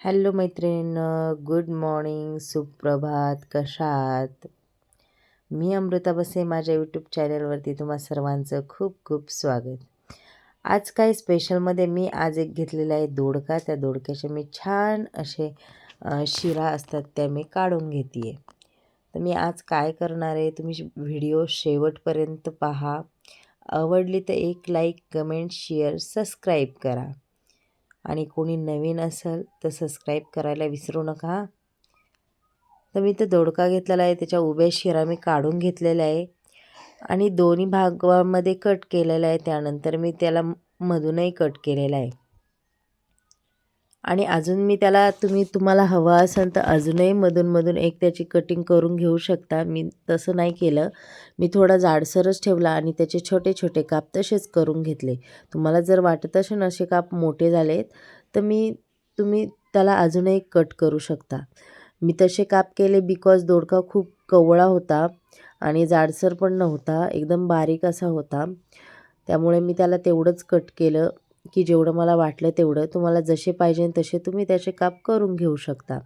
Hello मैत्रीण good morning सुप्रभात कशा आहात? मी अमृता बसे माझ्या यूट्यूब चॅनलवरती तुम्हा सर्वांचं खूप खूप स्वागत. आज काय स्पेशलमध्ये मी आज एक घेतलेला आहे दोडका. त्या दोडक्याचे मी छान असे शिरा असतात त्या मी काढून घेते आहे तर मी आज काय करणार आहे तुम्ही व्हिडिओ शेवटपर्यंत पहा. आवडली तर एक लाईक कमेंट शेअर सबस्क्राईब करा. आणि कोणी नवीन असेल तर सबस्क्राईब करायला विसरू नका तर मी तर दोडका घेतलेला आहे त्याच्या उभ्या शिरा मी काढून घेतलेल्या आहे आणि दोन्ही भागामध्ये कट केलेला आहे त्यानंतर मी त्याला मधूनही कट केलेला आहे. आणि अजून मी त्याला तुम्ही तुम्हाला हवा असेल तर अजूनही मधूनमधून एक त्याची कटिंग करून घेऊ शकता. मी तसं नाही केलं. मी थोडा जाडसरच ठेवला आणि त्याचे छोटे छोटे काप तसेच करून घेतले. तुम्हाला जर वाटत असेल असे काप मोठे झालेत तर मी तुम्ही त्याला अजूनही कट करू शकता. मी तसे काप केले बिकॉज दोडका खूप कवळा होता आणि जाडसर पण नव्हता. एकदम बारीक असा होता. त्यामुळे मी त्याला तेवढंच कट केलं. की जेवढं मला वाटलं तेवढं तुम्हाला जसे पाहिजे तसे तुम्ही त्याचे काप करून घेऊ शकता.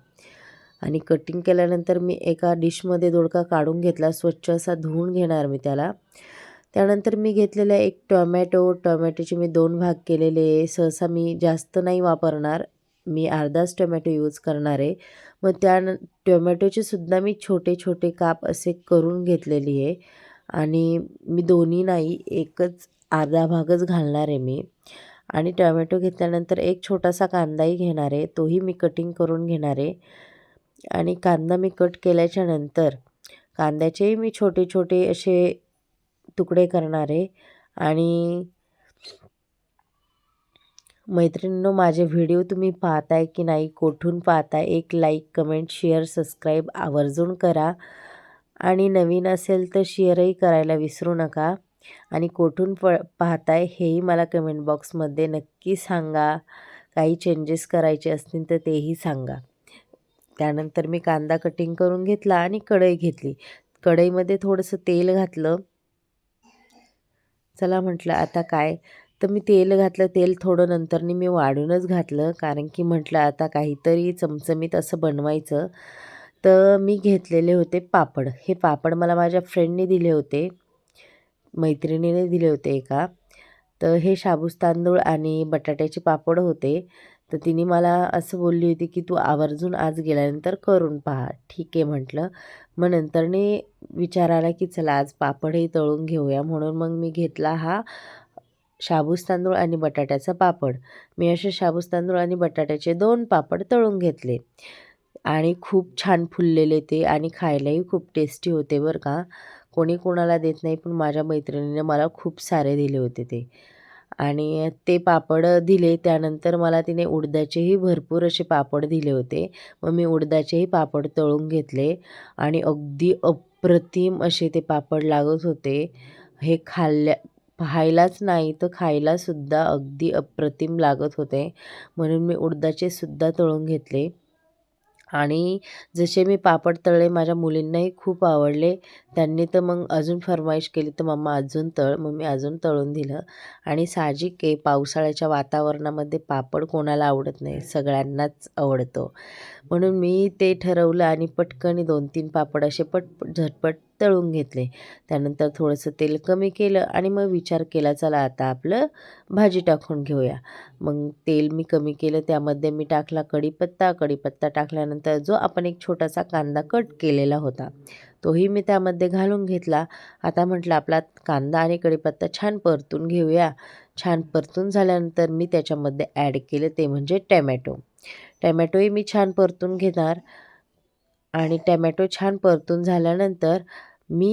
आणि कटिंग केल्यानंतर मी एका डिशमध्ये दोडका काढून घेतला स्वच्छ असा धुवून घेणार मी त्याला. त्यानंतर मी घेतलेला एक टोमॅटो टोमॅटोचे मी दोन भाग केलेले सहसा मी जास्त नाही वापरणार मी अर्धाच टोमॅटो यूज करणार आहे. मग त्या टोमॅटोचे सुद्धा मी छोटे छोटे काप असे करून घेतलेली आहे. आणि मी दोन्ही नाही एकच अर्धा भागच घालणार आहे मी. आणि टोमॅटो घेतल्यानंतर एक छोटासा कांदाही घेणार आहे. तोही मी कटिंग करून घेणार आहे. आणि कांदा मी कट केल्याच्यानंतर कांद्याचेही मी छोटे छोटे असे तुकडे करणार आहे. आणि मैत्रिणींनो माझे व्हिडिओ तुम्ही पाहताय की नाही कोठून पाहताय एक लाईक कमेंट शेअर सबस्क्राईब आवर्जून करा. आणि नवीन असेल तर शेअरही करायला विसरू नका. आणि कोठून प पाहताय हेही मला कमेंट बॉक्समध्ये नक्की सांगा. काही चेंजेस करायचे असतील तर तेही सांगा. त्यानंतर मी कांदा कटिंग करून घेतला आणि कढई घेतली. कढईमध्ये थोडंसं तेल घातलं. चला म्हटलं आता काय? तर मी तेल घातलं. तेल थोडं नंतरनी मी वाढूनच घातलं. कारण की म्हटलं आता काहीतरी चमचमीत असं बनवायचं. तर मी घेतलेले होते पापड. हे पापड मला माझ्या फ्रेंडने दिले होते. मैत्रिणीने दिले होते एका. तर हे शाबूस तांदूळ आणि बटाट्याचे पापड होते. तर तिने मला असं बोलली होती की तू आवर्जून आज गेल्यानंतर करून पहा. ठीक आहे म्हटलं. मग नंतरने विचार आला की चला आज पापडही तळून घेऊया. म्हणून मग मी घेतला हा शाबूस तांदूळ आणि बटाट्याचा पापड. मी असे शाबूस तांदूळ आणि बटाट्याचे दोन पापड तळून घेतले. आणि खूप छान फुललेले ते आणि खायलाही खूप टेस्टी होते बरं का. कोणी कोणाला देत नाही पण माझ्या मैत्रिणीने मला खूप सारे दिले होते ते. आणि ते पापड दिले त्यानंतर मला तिने उडदाचेही भरपूर असे पापड दिले होते. मग मी उडदाचेही पापड तळून घेतले आणि अगदी अप्रतिम असे ते पापड लागत होते. हे खाल्ल्या पाहायलाच नाही तर खायलासुद्धा अगदी अप्रतिम लागत होते. म्हणून मी उडदाचे सुद्धा तळून घेतले. आणि जसे मी पापड तळले माझ्या मुलींनाही खूप आवडले. त्यांनी तर मग अजून फरमाईश केली तर मम्मा अजून तळ. मग मी अजून तळून दिलं. आणि साहजिक आहे पावसाळ्याच्या वातावरणामध्ये पापड कोणाला आवडत नाही सगळ्यांनाच आवडतो. म्हणून मी ते ठरवलं आणि पटकन दोन तीन पापड असे पट झटपट तळून घेतले. त्यानंतर थोडंसं तेल कमी केलं आणि मग विचार केला चला आता आपलं भाजी टाकून घेऊया. मग तेल मी कमी केलं त्यामध्ये मी टाकला कढीपत्ता. कढीपत्ता टाकल्यानंतर जो आपण एक छोटासा कांदा कट केलेला होता तोही मी त्यामध्ये घालून घेतला. आता म्हटलं आपला कांदा आणि कढीपत्ता छान परतून घेऊया. छान परतून झाल्यानंतर मी त्याच्यामध्ये ॲड केलं ते म्हणजे टॅमॅटो. टॅमॅटोही मी छान परतून घेणार. आणि टॅमॅटो छान परतून झाल्यानंतर मी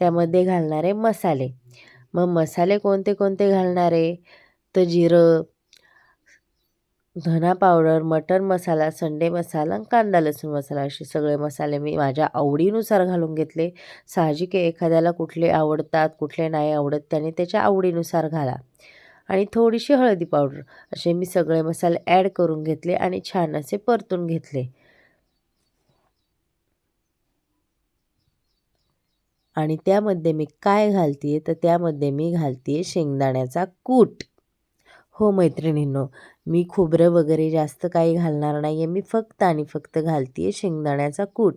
त्यामध्ये घालणारे मसाले. मग मसाले कोणते कोणते घालणारे? तर जिरं धना पावडर मटर मसाला संडे मसाला कांदा लसूण मसाला असे सगळे मसाले मी माझ्या आवडीनुसार घालून घेतले. साहजिक एखाद्याला कुठले आवडतात कुठले नाही आवडत त्याने त्याच्या आवडीनुसार घाला. आणि थोडीशी हळदी पावडर. असे मी सगळे मसाले ॲड करून घेतले आणि छान असे परतून घेतले. आणि त्यामध्ये मी काय घालते तर त्यामध्ये मी घालते शेंगदाण्याचा कूट. हो मैत्रिणींनो मी खोबरं वगैरे जास्त काही घालणार नाही आहे मी फक्त आणि फक्त घालते शेंगदाण्याचा कूट.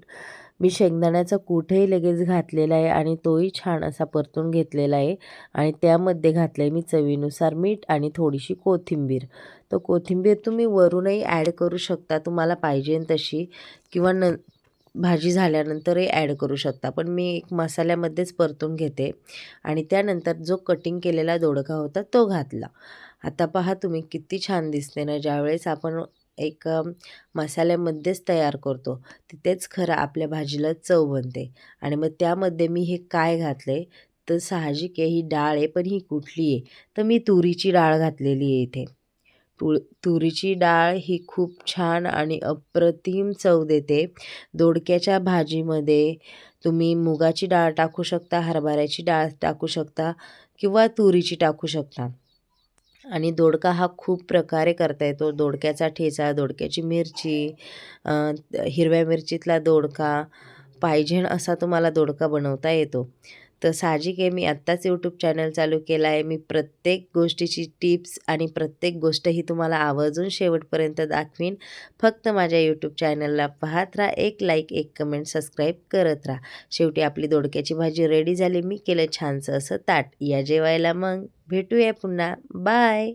मी शेंगदाण्याचा कूटही लगेच घातलेला आहे आणि तोही छान असा परतून घेतलेला आहे. आणि त्यामध्ये घातलं आहे मी चवीनुसार मीठ आणि थोडीशी कोथिंबीर. तर कोथिंबीर तुम्ही वरूनही ॲड करू शकता तुम्हाला पाहिजे तशी. किंवा न भाजी झाल्यानंतरही ॲड करू शकता. पण मी एक मसाल्यामध्येच परतून घेते. आणि त्यानंतर जो कटिंग केलेला दोडका होता तो घातला. आता पहा तुम्ही किती छान दिसते ना ज्यावेळेस आपण एक मसाल्यामध्येच तयार करतो. तिथेच खरं आपल्या भाजीला चव बनते. आणि मग त्यामध्ये मी हे काय घातले? तर साहजिक आहे ही डाळ आहे पण ही कुठली आहे? तर मी तुरीची डाळ घातलेली आहे इथे. तुळ तुरीची डाळ ही खूप छान आणि अप्रतिम चव देते. दोडक्याच्या भाजीमध्ये तुम्ही मुगाची डाळ टाकू शकता हरभऱ्याची डाळ टाकू शकता किंवा तुरीची टाकू शकता. आणि दोडका हा खूप प्रकारे करता येतो. दोडक्याचा ठेचा दोडक्याची मिरची हिरव्या मिरचीतला दोडका पाहिजे असा तुम्हाला दोडका बनवता येतो. तर साहजिक आहे मी आत्ताच यूट्यूब चॅनल चालू केला आहे. मी प्रत्येक गोष्टीची टिप्स आणि प्रत्येक गोष्ट ही तुम्हाला आवर्जून शेवटपर्यंत दाखवीन. फक्त माझ्या यूट्यूब चॅनलला पाहत राहा एक लाईक एक कमेंट सबस्क्राईब करत राहा. शेवटी आपली दोडक्याची भाजी रेडी झाली. मी केलं छानसं असं ताट. या जेवायला मग. भेटूया पुन्हा. बाय